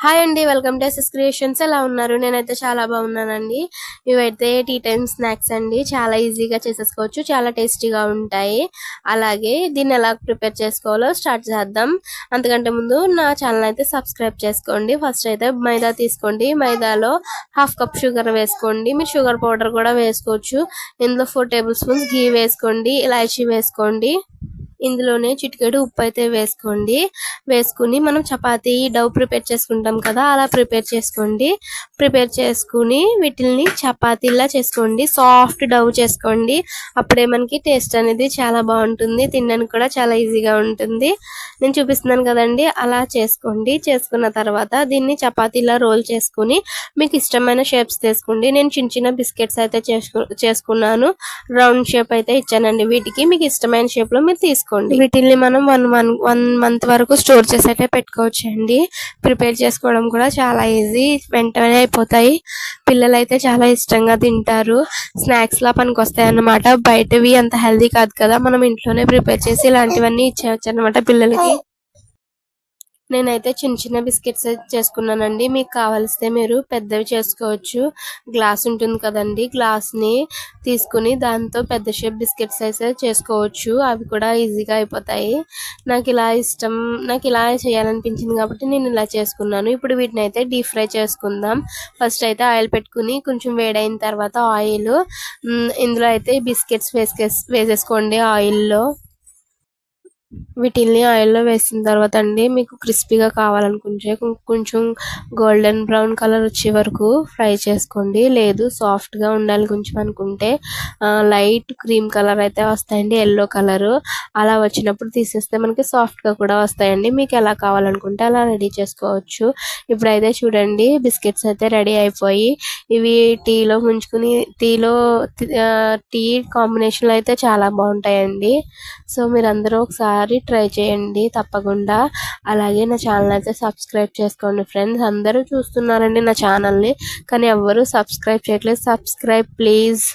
Hi అండి welcome to SS creations. ఎలా ఉన్నారు? నేనైతే చాలా బాగున్నానండి. ఇవైతే టీ టైమ్ స్నాక్స్ అండి. చాలా ఈజీగా చేసేసుకోవచ్చు. చాలా టేస్టీగా ఉంటాయి. అలాగే దీన్ని ఎలా ప్రిపేర్ చేసుకోవాలో స్టార్ట్ చేద్దాం. అంతకంటే ముందు నా ఛానల్ అయితే సబ్స్క్రైబ్ చేసుకోండి. ఫస్ట్ అయితే మైదా తీసుకోండి. మైదాలో హాఫ్ కప్ షుగర్ వేసుకోండి. మీరు షుగర్ పౌడర్ కూడా వేసుకోవచ్చు. ఇందులో ఫోర్ టేబుల్ స్పూన్స్ గీ వేసుకోండి. ఇలాచీ వేసుకోండి. ఇందులోనే చిటికెడు ఉప్పు అయితే వేసుకోండి. వేసుకుని మనం చపాతీ డవ్ ప్రిపేర్ చేసుకుంటాం కదా అలా ప్రిపేర్ చేసుకోండి. ప్రిపేర్ చేసుకుని వీటిల్ని చపాతీలా చేసుకోండి. సాఫ్ట్ డవ్ చేసుకోండి. అప్పుడే మనకి టేస్ట్ అనేది చాలా బాగుంటుంది. తినడానికి కూడా చాలా ఈజీగా ఉంటుంది. నేను చూపిస్తున్నాను కదండి అలా చేసుకోండి. చేసుకున్న తర్వాత దీన్ని చపాతీలా రోల్ చేసుకుని మీకు ఇష్టమైన షేప్స్ తీసుకోండి. నేను చిన్న చిన్న బిస్కెట్స్ అయితే చేసుకున్నాను. రౌండ్ షేప్ అయితే ఇచ్చానండి. వీటికి మీకు ఇష్టమైన షేప్లో మీరు చేసుకోండి. వీటిల్ని మనం వన్ వన్ వన్ మంత్ వరకు స్టోర్ చేసేటే పెట్టుకోవచ్చు అండి ప్రిపేర్ చేసుకోవడం కూడా చాలా ఈజీ వెంటనే అయిపోతాయి. పిల్లలు అయితే చాలా ఇష్టంగా తింటారు. స్నాక్స్ లా పనికి వస్తాయి అన్నమాట బయటవి అంత హెల్దీ కాదు కదా. మనం ఇంట్లోనే ప్రిపేర్ చేసి ఇలాంటివన్నీ ఇచ్చేయచ్చు అనమాట పిల్లలకి. నేనైతే చిన్న చిన్న బిస్కెట్స్ చేసుకున్నానండి. మీకు కావలిస్తే మీరు పెద్దవి చేసుకోవచ్చు. గ్లాస్ ఉంటుంది కదండి. గ్లాస్ని తీసుకుని దాంతో పెద్ద షేప్ బిస్కెట్స్ అయితే చేసుకోవచ్చు. అవి కూడా ఈజీగా అయిపోతాయి. నాకు ఇలా ఇష్టం నాకు ఇలా చేయాలనిపించింది కాబట్టి నేను ఇలా చేసుకున్నాను. ఇప్పుడు వీటిని అయితే డీప్ ఫ్రై చేసుకుందాం. ఫస్ట్ అయితే ఆయిల్ పెట్టుకుని కొంచెం వేడైన తర్వాత ఆయిల్ ఇందులో అయితే బిస్కెట్స్ వేసుకే వేసేసుకోండి ఆయిల్లో. వీటిల్ని ఆయిల్లో వేసిన తర్వాత అండి మీకు క్రిస్పీగా కావాలనుకుంటే కొంచెం గోల్డెన్ బ్రౌన్ కలర్ వచ్చే వరకు ఫ్రై చేసుకోండి. లేదు సాఫ్ట్గా ఉండాలి కొంచెం అనుకుంటే. లైట్ క్రీమ్ కలర్ అయితే వస్తాయండి ఎల్లో కలర్. అలా వచ్చినప్పుడు తీసేస్తే మనకి సాఫ్ట్గా కూడా వస్తాయండి. మీకు ఎలా కావాలనుకుంటే అలా రెడీ చేసుకోవచ్చు. ఇప్పుడైతే చూడండి బిస్కెట్స్ అయితే రెడీ అయిపోయి ఇవి టీలో ముంచుకుని టీలో టీ కాంబినేషన్లో అయితే చాలా బాగుంటాయండి. సో మీరందరూ ఒకసారి ట్రై చేయండి తప్పకుండా. అలాగే నా ఛానల్ అయితే సబ్స్క్రైబ్ చేసుకోండి ఫ్రెండ్స్. అందరూ చూస్తున్నారండి నా ఛానల్ని కానీ ఎవ్వరూ సబ్స్క్రైబ్ చేయట్లేదు. Subscribe please.